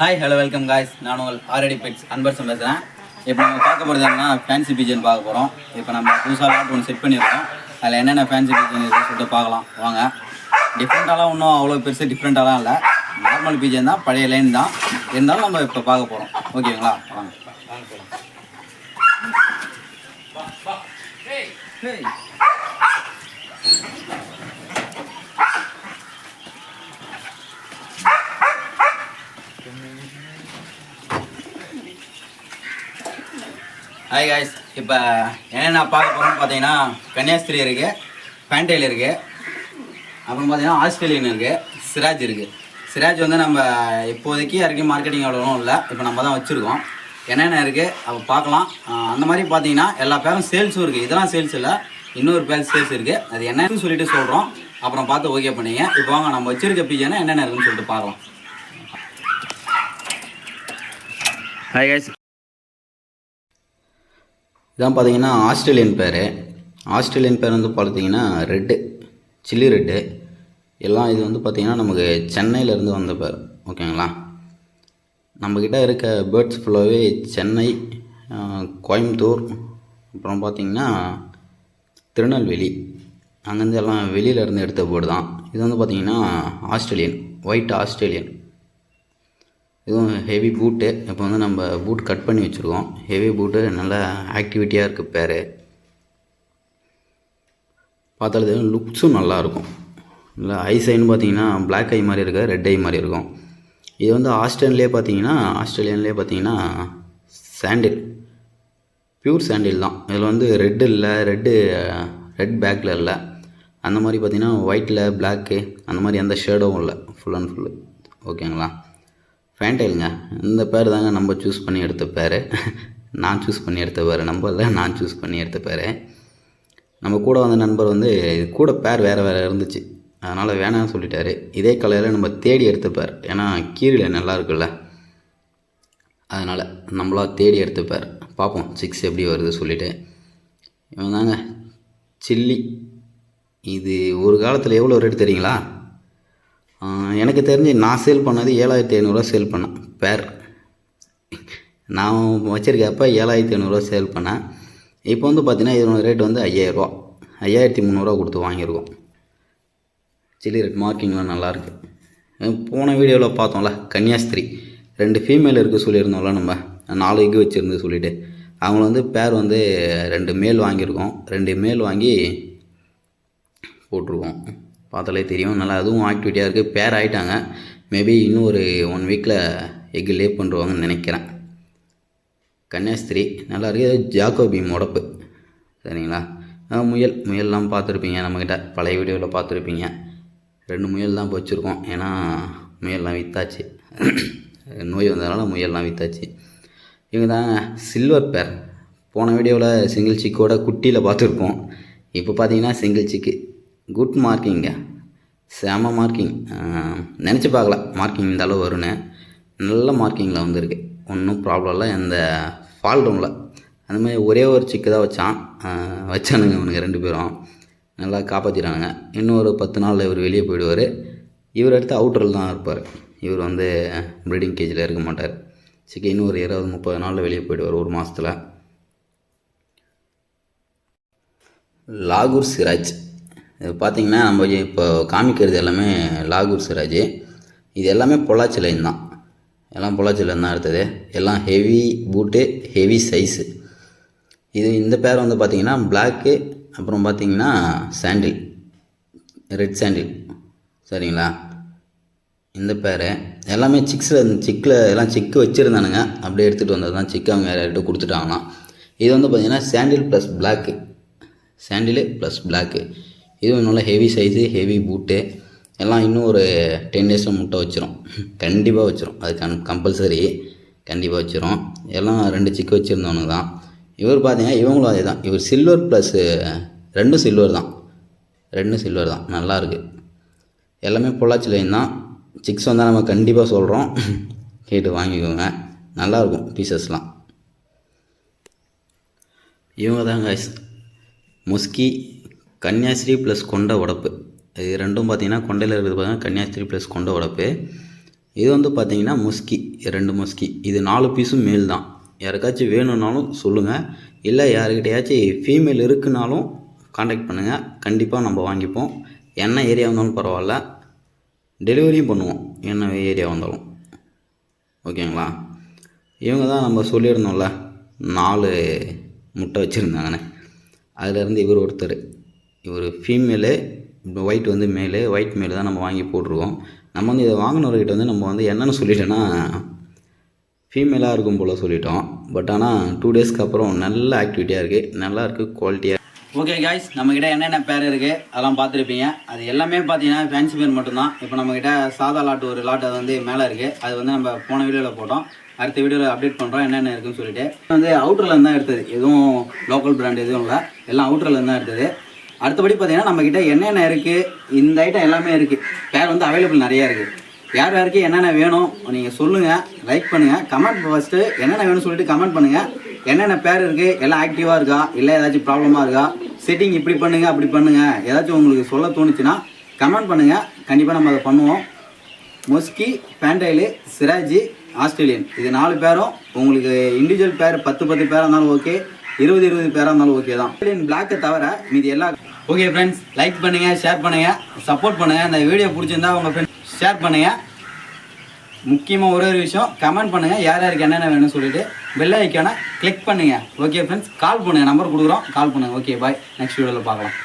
Hi hello welcome guys நான் உங்கள் already pets அன்பர்சன் பேசுகிறேன் இப்போ நம்ம பார்க்க போகிறது என்னன்னா ஃபேன்சி பீஜன் பார்க்க போகிறோம் இப்போ நம்ம புதுசாக லாட் ஒன்று செட் பண்ணியிருக்கோம். அதில் என்னென்ன ஃபேன்சி பீஜன் இருக்குன்னு சொல்லிட்டு பார்க்கலாம். வாங்க. டிஃப்ரெண்ட்டாலாம் ஒன்றும் அவ்வளோ பெருசு டிஃப்ரெண்ட்டாலாம் இல்லை. நார்மல் பீஜன் தான் பழைய லைன் தான். இருந்தாலும் நம்ம இப்போ பார்க்க போகிறோம் ஓகேங்களா வாங்க. Hey. ஹாய் காய்ஸ் இப்போ என்னென்ன பார்க்க போகிறோம்னு பார்த்தீங்கன்னா கன்னியாஸ்திரி இருக்குது பேண்டையில் இருக்குது அப்புறம் பார்த்தீங்கன்னா ஆஸ்திரேலியன் இருக்குது சிராஜ் இருக்குது சிராஜ் வந்து நம்ம இப்போதைக்கு யாருக்கும் மார்க்கெட்டிங் அவ்வளோவும் இல்லை. இப்போ நம்ம தான் வச்சுருக்கோம். என்னென்ன இருக்குது அப்போ பார்க்கலாம். அந்த மாதிரி பார்த்தீங்கன்னா எல்லா பேரும் சேல்ஸும் இருக்குது இதெல்லாம் சேல்ஸ் இல்லை. இன்னொரு பேர் சேல்ஸ் இருக்குது அது என்னன்னு சொல்லிட்டு சொல்கிறோம் அப்புறம் பார்த்து ஓகே பண்ணிங்க. இப்போ வாங்க நம்ம வச்சுருக்க பீஜனை என்னென்ன இருக்குன்னு சொல்லிட்டு பார்க்கலாம். ஹாய் காய்ஸ் இதான் பார்த்தீங்கன்னா ஆஸ்திரேலியன் பேர். ஆஸ்திரேலியன் பேர் வந்து பார்த்தீங்கன்னா ரெட்டு சில்லி ரெட்டு. எல்லாம் இது வந்து பார்த்திங்கன்னா நமக்கு சென்னையிலேருந்து வந்த பேர். ஓகேங்களா? நம்மக்கிட்ட இருக்க பேர்ட்ஸ் ஃபுல்லாகவே சென்னை கோயம்புத்தூர் அப்புறம் பார்த்திங்கன்னா திருநெல்வேலி. அங்கேருந்து எல்லாம் வெளியிலேருந்து எடுத்த பேர்டு தான். இது வந்து பார்த்திங்கன்னா ஆஸ்திரேலியன் ஒயிட் ஆஸ்திரேலியன். இதுவும் ஹெவி பூட்டு இப்போ வந்து நம்ம பூட் கட் பண்ணி வச்சுருக்கோம். ஹெவி பூட்டு நல்லா ஆக்டிவிட்டியாக இருக்குது பேர். பார்த்தாலும் தெரியும் லுக்ஸும் நல்லாயிருக்கும் இல்லை ஐசைன்னு பார்த்தீங்கன்னா பிளாக் ஐ மாதிரி இருக்க ரெட் ஐ மாதிரி இருக்கும். இது வந்து ஆஸ்ட்ரேலியன்லேயே பார்த்தீங்கன்னா ஆஸ்திரேலியன்லேயே பார்த்தீங்கன்னா சாண்டில் பியூர் சாண்டில் தான். இதில் வந்து ரெட்டு இல்லை ரெட்டு ரெட் பேக்கில் இல்லை. அந்த மாதிரி பார்த்தீங்கன்னா ஒயிட்டில் பிளாக்கு அந்த மாதிரி எந்த ஷேடோவும் இல்லை. ஃபுல் அண்ட் ஃபுல்லு ஓகேங்களா ஃபேண்டைலுங்க இந்த பேர் தாங்க நம்ம சூஸ் பண்ணி எடுத்த பேர் நான் சூஸ் பண்ணி எடுத்த பேர் நம்ம இல்லை நான் சூஸ் பண்ணி எடுத்த பேர் நம்ம கூட வந்த நண்பர் வந்து இது கூட பேர் வேறு வேறு இருந்துச்சு. அதனால் வேணாம்னு சொல்லிட்டாரு. இதே கலரில் நம்ம தேடி எடுத்த பேர் ஏன்னா கீரில் நல்லா இருக்குல்ல. அதனால் நம்மளா தேடி எடுத்த பேர் பார்ப்போம் சிக்ஸ் எப்படி வருது சொல்லிவிட்டு இவன் தாங்க சில்லி. இது ஒரு காலத்தில் எவ்வளோ ரேட் தெரியுங்களா? எனக்கு தெரிஞ்சு நான் சேல் பண்ணது ஏழாயிரத்தி ஐநூறுரூவா சேல் பண்ணேன் பேர் நான் வச்சுருக்கப்ப ஏழாயிரத்தி ஐநூறுரூவா சேல் பண்ணேன். இப்போ வந்து பார்த்தீங்கன்னா இதனோட ரேட் வந்து ஐயாயிரரூவா ஐயாயிரத்தி முந்நூறுரூவா கொடுத்து வாங்கியிருக்கோம். சில்லி ரெட் மார்க்கிங்லாம் நல்லாயிருக்கு போன வீடியோவில் பார்த்தோம்ல கன்னியாஸ்திரி ரெண்டு ஃபீமேல் இருக்குது சொல்லியிருந்தோம்ல நம்ம நாலு எக்கு வச்சுருந்து சொல்லிவிட்டு அவங்கள வந்து பேர் வந்து ரெண்டு மேல் வாங்கியிருக்கோம் ரெண்டு மேல் வாங்கி போட்டிருக்கோம். பார்த்தாலே தெரியும். நல்லா அதுவும் ஆக்டிவிட்டியாக இருக்குது பேர் ஆகிட்டாங்க மேபி இன்னும் ஒரு ஒன் வீக்கில் எக்கு லே பண்ணுவாங்கன்னு நினைக்கிறேன். கன்னியாஸ்திரி நல்லா இருக்குது ஜாக்கோபி முடப்பு. சரிங்களா? முயல். முயல்லாம் பார்த்துருப்பீங்க நம்மக்கிட்ட பழைய வீடியோவில் பார்த்துருப்பீங்க. ரெண்டு முயல் தான் வச்சுருக்கோம் ஏன்னா முயல்லாம் விற்றாச்சு நோய் வந்ததுனால முயல்லாம் விற்றாச்சு இவங்க தான் சில்வர் பேர் போன வீடியோவில் சிங்கிள் சிக்கோட குட்டியில் பார்த்துருக்கோம் இப்போ பார்த்தீங்கன்னா சிங்கிள் சிக்கு குட் மார்க்கிங்க செம மார்க்கிங் நினச்சி பார்க்கல. மார்க்கிங் இந்த அளவு வரும்னு. நல்ல மார்க்கிங்கில் வந்திருக்கு. ஒன்றும் ப்ராப்ளம் இல்லை. எந்த ஃபால்ட்டும் இல்லை. அந்த மாதிரி ஒரே ஒரு சிக்கு தான் வச்சான். வச்சானுங்க அவனுங்க ரெண்டு பேரும். நல்லா காப்பாற்றிட்டானுங்க இன்னும் ஒரு பத்து நாளில் இவர் வெளியே போயிடுவார். இவர் அடுத்து அவுட்டரில் தான் இருப்பார். இவர் வந்து ப்ரீடிங் கேஜில் இருக்க மாட்டார். சிக்கி இன்னும் ஒரு இருபது முப்பது நாளில் வெளியே போயிடுவார் ஒரு மாதத்தில் லாகூர் சிராஜ். இது பார்த்திங்கன்னா நம்ம இப்போ காமிக்கிறது எல்லாமே லாகூர் சிராஜ். இது எல்லாமே பொள்ளாச்சி லைன் தான். எல்லாம் பொள்ளாச்சி லைன் தான் எடுத்தது. எல்லாம் ஹெவி பூட்டு ஹெவி சைஸு இது இந்த பேர் வந்து பார்த்திங்கன்னா பிளாக்கு அப்புறம் பார்த்திங்கன்னா சாண்டில் ரெட் சாண்டில் சரிங்களா? இந்த பேர் எல்லாமே சிக்ஸில் சிக்கில் எல்லாம் சிக்கு வச்சுருந்தானுங்க. அப்படியே எடுத்துகிட்டு வந்தது தான் சிக்கு அவங்க யார்கிட்ட கொடுத்துட்டாங்களாம். இது வந்து பார்த்திங்கன்னா சாண்டில் ப்ளஸ் பிளாக்கு சாண்டிலு ப்ளஸ் பிளாக்கு இதுவும் நல்ல ஹெவி சைஸு ஹெவி பூட்டு எல்லாம் இன்னும் ஒரு டென் டேஸில் முட்டை வச்சிரும். கண்டிப்பாக வச்சிரும். அது கன் கம்பல்சரி கண்டிப்பாக வச்சிரும். எல்லாம் ரெண்டு சிக்கு வச்சுருந்தவனுக்கு தான். இவர் பார்த்தீங்கன்னா இவங்களும் அதே தான் இவர் சில்வர் ப்ளஸ்ஸு ரெண்டும் சில்வர் தான். ரெண்டும் சில்வர் தான். நல்லாயிருக்கு எல்லாமே பொள்ளாச்சி தான். சிக்ஸ் வந்தால் நம்ம கண்டிப்பாக சொல்கிறோம் கேட்டு வாங்கிக்கோங்க. நல்லாயிருக்கும் பீசஸ்லாம் இவங்க தான் guys. முஸ்கி கன்னியாஸ்ரீ ப்ளஸ் கொண்ட உடப்பு. இது ரெண்டும் பார்த்தீங்கன்னா கொண்டையில் இருக்கிறது பார்த்தீங்கன்னா கன்னியாஸ்திரி ப்ளஸ் கொண்ட உடப்பு. இது வந்து பார்த்தீங்கன்னா முஸ்கி. ரெண்டு முஸ்கி. இது நாலு பீஸும் மேல் தான். யாருக்காச்சும் வேணும்னாலும் சொல்லுங்கள் இல்லை யாருக்கிட்டையாச்சும் ஃபீமேல் இருக்குனாலும் காண்டாக்ட் பண்ணுங்கள் கண்டிப்பாக நம்ம வாங்கிப்போம். என்ன ஏரியா வந்தாலும் பரவாயில்ல. டெலிவரியும் பண்ணுவோம். என்ன ஏரியா வந்தாலும். ஓகேங்களா? இவங்க தான் நம்ம சொல்லியிருந்தோம்ல நாலு முட்டை வச்சுருந்தாங்கண்ணே அதுலேருந்து இவர் ஒருத்தர். இவர் ஃபீமேலு ஒயிட் வந்து மேலு ஒயிட் மேலு தான் நம்ம வாங்கி போட்டிருக்கோம். நம்ம வந்து இதை வாங்கினவர்கிட்ட வந்து நம்ம வந்து என்னென்னு சொல்லிட்டோன்னா ஃபீமேலாக இருக்கும் போல் சொல்லிட்டோம். பட் ஆனால் டூ டேஸ்க்கு அப்புறம் நல்ல ஆக்டிவிட்டியாக இருக்குது நல்லா இருக்குது குவாலிட்டியாக ஓகே காய்ஸ் நம்மக்கிட்ட என்னென்ன பேர் இருக்குது அதெல்லாம் பார்த்துருப்பீங்க. அது எல்லாமே பார்த்தீங்கன்னா ஃபேன்சி பேர் மட்டும்தான். இப்போ நம்மக்கிட்ட சாதா லாட் ஒரு லாட் அது வந்து மேலே இருக்குது அது வந்து நம்ம போன வீடியோவில் போட்டோம். அடுத்த வீடியோவில் அப்டேட் பண்ணுறோம் என்னென்ன இருக்குன்னு சொல்லிட்டு. வந்து அவுட்டரில் தான் எடுத்தது. எதுவும் லோக்கல் பிராண்ட் எதுவும் இல்லை. எல்லாம் அவுட்டரில் தான் எடுத்தது. அடுத்தபடி பார்த்தீங்கன்னா நம்மக்கிட்ட என்னென்ன இருக்குது இந்த ஐட்டம் எல்லாமே இருக்குது பேர் வந்து அவைலபிள் நிறையா இருக்குது யார் யாருக்கு என்னென்ன வேணும் நீங்கள் சொல்லுங்கள் லைக் பண்ணுங்கள் கமெண்ட் ஃபஸ்ட்டு என்னென்ன வேணும்னு சொல்லிட்டு கமெண்ட் பண்ணுங்கள் என்னென்ன பேர் இருக்குது எல்லாம் ஆக்டிவாக இருக்கா இல்லை ஏதாச்சும் ப்ராப்ளமாக இருக்கா செட்டிங் இப்படி பண்ணுங்கள் அப்படி பண்ணுங்கள் ஏதாச்சும் உங்களுக்கு சொல்ல தோணுச்சுன்னா கமெண்ட் பண்ணுங்கள் கண்டிப்பாக நம்ம அதை பண்ணுவோம். மொஸ்கி பேண்டைலு சிராஜி ஆஸ்திரேலியன் இது நாலு பேரும் உங்களுக்கு இண்டிவிஜுவல் பேர் பத்து பத்து பேராக இருந்தாலும் ஓகே இருபது இருபது பேராக இருந்தாலும் ஓகே தான். ஆஸ்திரேலியன் பிளாக்கை தவிர மீது எல்லா ஓகே ஃப்ரெண்ட்ஸ் லைக் பண்ணுங்கள் ஷேர் பண்ணுங்கள் சப்போர்ட் பண்ணுங்கள் இந்த வீடியோ பிடிச்சிருந்தா உங்கள் ஃப்ரெண்ட்ஸ் ஷேர் பண்ணுங்கள் முக்கியமாக ஒரே ஒரு விஷயம் கமெண்ட் பண்ணுங்கள் யார் யாருக்கு என்னென்ன வேணும்னு சொல்லிட்டு பெல் ஐக்கானை கிளிக் பண்ணுங்கள் ஓகே ஃப்ரெண்ட்ஸ் கால் பண்ணுங்கள் நம்பர் கொடுக்குறோம். கால் பண்ணுங்கள் ஓகே பாய் நெக்ஸ்ட் வீடியோவில் பார்க்கலாம்.